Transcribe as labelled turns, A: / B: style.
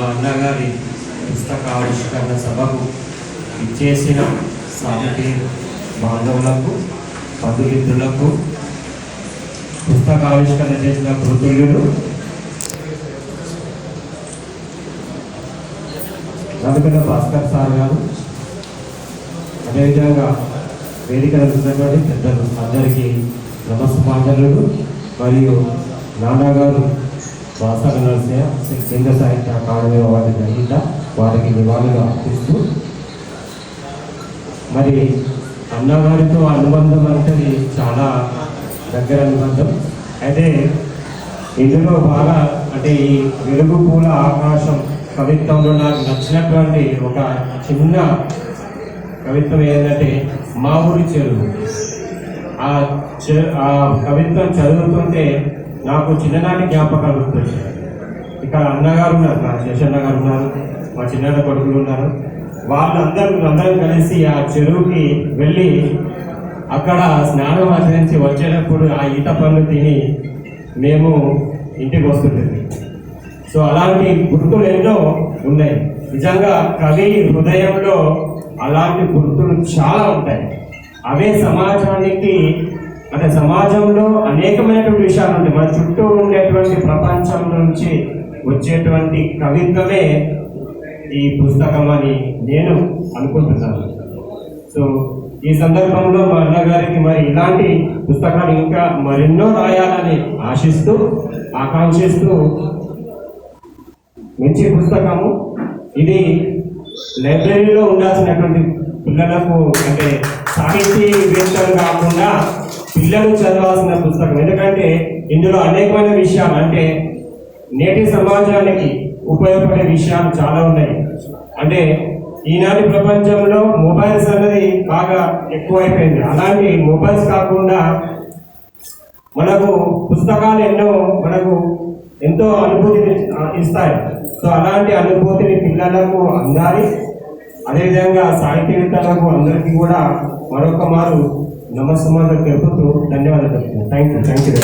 A: మా అన్నగారి పుస్తక ఆవిష్కరణ సభకు ఇచ్చేసిన సాహితీ బాంధవులకు బంధుమిత్రులకు పుస్తక ఆవిష్కరణ చేసిన కృతులు నలుగుల భాస్కర్ సార్ గారు అదేవిధంగా వేదికలు ఉన్నటువంటి పెద్దలు అందరికీ నమస్కారాలు మరియు నాన్నగారు వాసన నరసయ్య కేంద్ర సాహిత్య అకాడమీ అవార్డు గ్రహీత వారికి నివాళులు అర్పిస్తూ మరి అన్నగారితో అనుబంధం అంటే చాలా దగ్గర అనుబంధం. అయితే ఇందులో బాగా అంటే ఈ వెలుగు పూల ఆకాశం కవిత్వంలో నాకు నచ్చినటువంటి ఒక చిన్న కవిత్వం ఏంటంటే మా ఊరి చెరువు. ఆ చె- ఆ కవిత్వం చదువుతుంటే నాకు చిన్ననాటి జ్ఞాపకాలు గుర్తొచ్చాయి. ఇక్కడ అన్నగారు ఉన్నారు నా శేషన్న గారు ఉన్నారు మా చిన్న కొడుకులు ఉన్నారు. వాళ్ళందరూ అందరం కలిసి ఆ చెరువుకి వెళ్ళి అక్కడ స్నానం ఆచరించి వచ్చేటప్పుడు ఆ ఈత పళ్ళు తిని మేము ఇంటికి వస్తుంటుంది సో అలాంటి గుర్తులు ఎన్నో ఉన్నాయి. నిజంగా కవి హృదయంలో అలాంటి గుర్తులు చాలా ఉంటాయి. అవే సమాజానికి అంటే సమాజంలో అనేకమైనటువంటి విషయాలు ఉంటాయి. మన చుట్టూ ఉండేటువంటి ప్రపంచం నుంచి వచ్చేటువంటి కవిత్వమే ఈ పుస్తకం అని నేను అనుకుంటున్నాను. సో ఈ సందర్భంలో మా అన్నగారికి మరి ఇలాంటి పుస్తకాలు ఇంకా మరెన్నో రాయాలని ఆశిస్తూ ఆకాంక్షిస్తూ మంచి పుస్తకము. ఇది లైబ్రరీలో ఉండాల్సినటువంటి పిల్లలకు అంటే సాహితీవేత్తలు కాకుండా పిల్లలు చదవాల్సిన పుస్తకం. ఎందుకంటే ఇందులో అనేకమైన విషయాలు అంటే నేటి సమాజానికి ఉపయోగపడే విషయాలు చాలా ఉన్నాయి. అంటే ఈనాటి ప్రపంచంలో మొబైల్స్ అనేది బాగా ఎక్కువైపోయింది. అలాంటి మొబైల్స్ కాకుండా మనకు పుస్తకాలు ఎన్నో మనకు ఎంతో అనుభూతిని ఇస్తాయి. సో అలాంటి అనుభూతిని పిల్లలకు అందాలి. అదేవిధంగా సాహితీవేత్తలకు అందరికీ కూడా మరొక మారు ನಮ್ಮ ಸಮಾಜಕ್ಕೆ ಕೊಟ್ಟು ಧನ್ಯವಾದ ಥ್ಯಾಂಕ್ ಯು ಥ್ಯಾಂಕ್ ಯು